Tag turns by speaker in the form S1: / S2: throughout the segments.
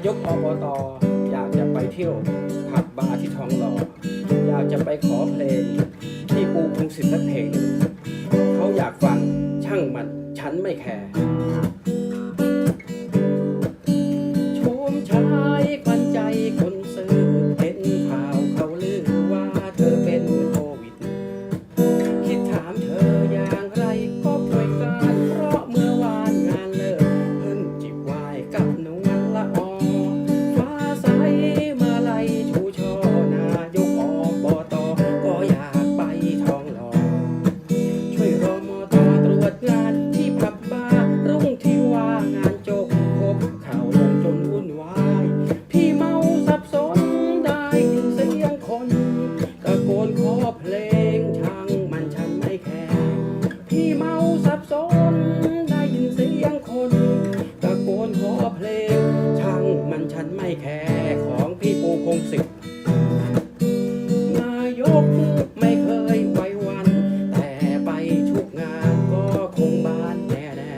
S1: ายกอบตอยากจะไปเที่ยวผับบาร์ที่ทองหล่ออยากจะไปขอเพลงที่ปูพงศิษฐ์และเพลงเขาอยากฟังช่างมันฉันไม่แคร์ พี่เมาสับสน ได้ยินเสียงคนตะโกนขอเพลง ช่างมันฉันไม่แคร์ของพี่ปูพงศิษฐ์นายกไม่เคยไว้วัน แต่ไปทุกงานก็คงบานแน่แน่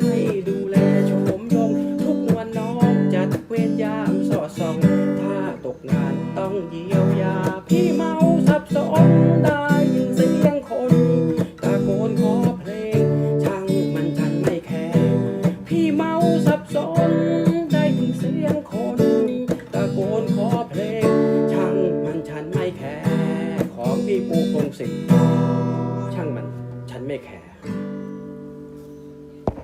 S1: ให้ดูแลโฉมยง ทุกวันน้องจัดเวรยามสอดส่อง ถ้าตกงานต้องเยียวยาพี่เมา พี่ปูกงสิทงช่างมัน ฉันไม่แคร์